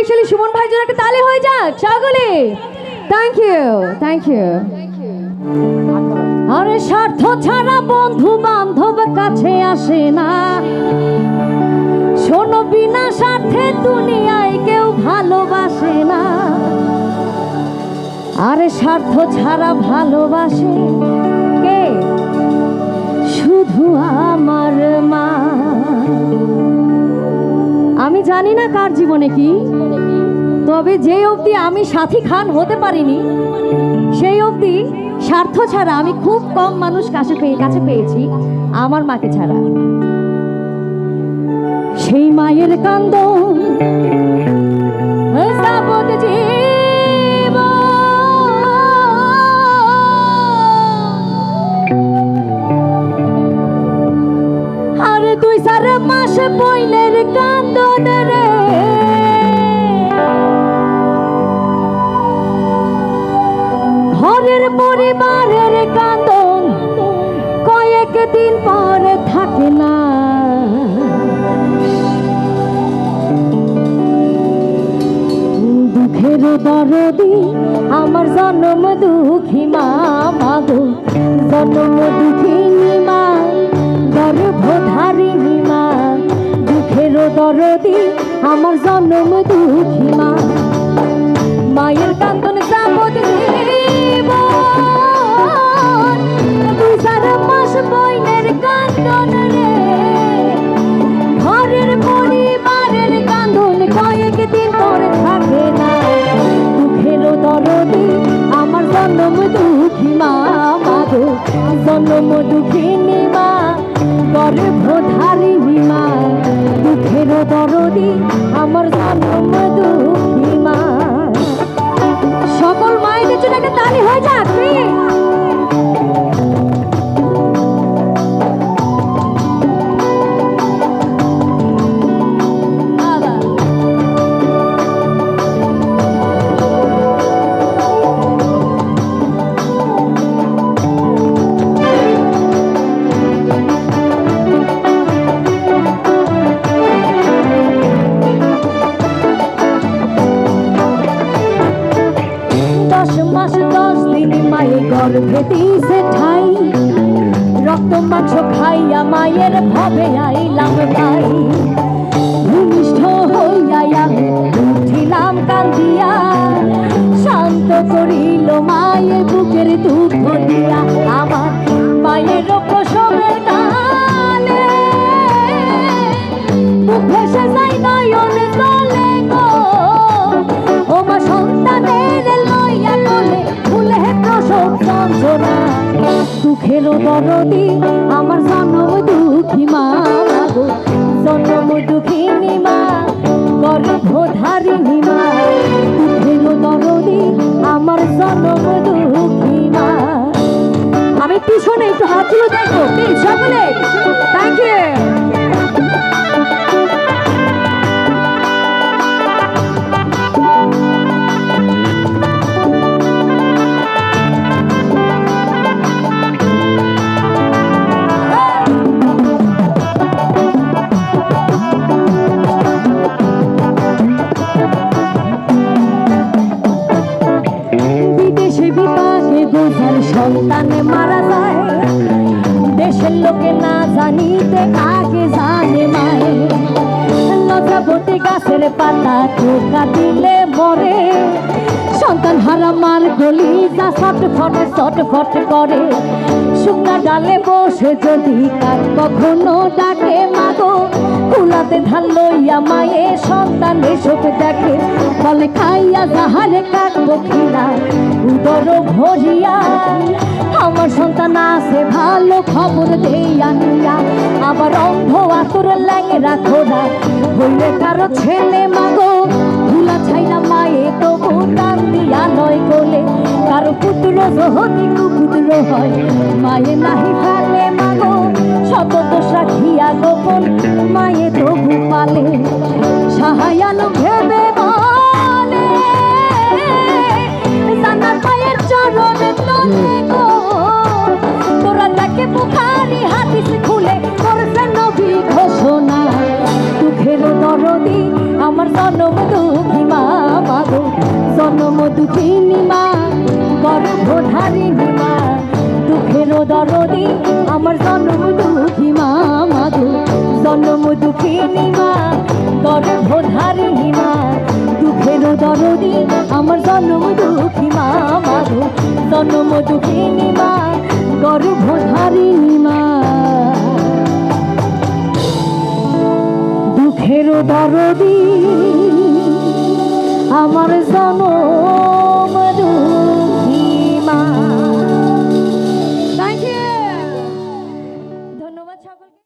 বৈশালী সুমন ভাইয়ের জন্য একটা তালি হয়ে যাক, সকলে। থ্যাংক ইউ থ্যাংক ইউ আরে স্বার্থ ছাড়া বন্ধু বান্ধব কাছে আসে না। শোনো, বিনা স্বার্থে দুনিয়ায় কেউ ভালোবাসে না। আরে স্বার্থ ছাড়া ভালোবাসে কে? শুধু আমার মা। আমি জানি না কার জীবনে কি। তবে যে অবধি আমি সাথী খান হতে পারিনি, সেই অবধি স্বার্থ ছাড়া আমি খুব কম মানুষ কাছে পেয়ে কাছে পেয়েছি, আমার মাকে ছাড়া সেই মায়ের কান্দ। আরে তুই সার মাস বইলের রে ঘরের পরিবারের কান্দন কয়েক দিন পর থাকে না। দুঃখের দরদি, আমার জন্ম দুঃখী মা মাগো জন্ম দুঃখিনী মা, গর্ভধারিণী মা। দুঃখের দরদি, আমার জন্ম দুঃখী মা। মায়ের কান্দন যাবত আমার জন্ম দুঃখী মা। সকল মায়েদের জন্য একটা তালি হয়ে যাক মায়ে গর্ভে দিছে ঠাই। রক্ত মাংস খাইয়া মায়ের ভবে আইলাম তাই দরদি আমার জন্ম দুঃখী মা গো জন্ম দুঃখিনী মা গর্ভধারিণী মা। দুঃখের দরদি আমার জন্ম দুঃখী মা। আমি পিছনে একটু হাতগুলো দেখো সকলে। না জানিতে আগে জানে মায়ে লতাবতী গাছের পাতা টোকা দিলে মরে। সন্তান হারা মার গলি যা ছট ফটে ছট ফট করে। শুকনা ডালে বসে যদি কাক কখনো ডাকে, মাগো, কুলাতে ধান লইয়া মায়ে, সন্তান এসব দেখে। বলে খাইয়া যাহারে কাক বখিরা উদর ভরিয়া আমার সন্তান আছে, ভালো খবর দেইয়া নিয়া আবার অন্ধ আতর ল্যাংরা খোদা হইলে কারও ছেলে মাগো ভুলা ছাইনা মায়ে তবু টান দিয়া নয় কোলে। কারও পুত্র যদি কুপুত্র হয়, মায়ে নাহি ফেলে মাগো শত গোপন, মায়ে তবু পালে। সাহায়ালো ভেবে হাদিস খুলে করছে নবী ঘোষণা। দুঃখের দরদি আমার জনম দুঃখী মা দুঃখিনী মা দুঃখেরও দরদি আমার জন্ম দুঃখী মা মাগো জন্ম দুঃখিনী মা দুঃখেরও দরদি আমার জন্ম দুঃখী মা মাগো জন্ম দুঃখিনী মা। দরদি আমার জনম